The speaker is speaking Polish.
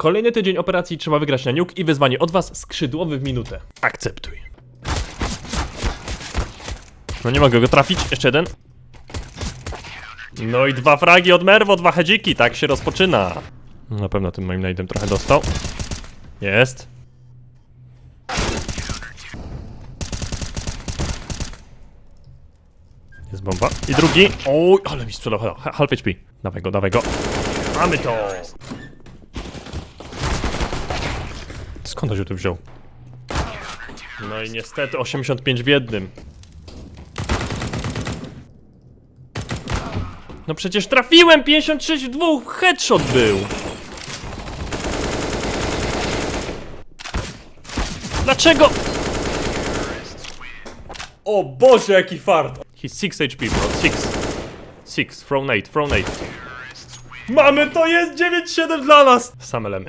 Kolejny tydzień operacji trzeba wygrać na niuk i wyzwanie od was skrzydłowy w minutę. Akceptuj. No nie mogę go trafić, jeszcze jeden. No i dwa fragi od Merwo, dwa hedziki, tak się rozpoczyna. No Na pewno tym moim najdem trochę dostał. Jest. Jest bomba. I drugi. Oj, ale mi sprzedał. Ha- Half HP. Dawaj go, dawaj go. Mamy to! Skąd on się tu wziął? No i niestety 85 w jednym. No przecież trafiłem! 56 w dwóch! Headshot był! Dlaczego? O Boże, jaki fart! He's 6 HP, bro. 6. 6. Throw nade, throw nade. Mamy to, jest 9-7 dla nas! Same lemy.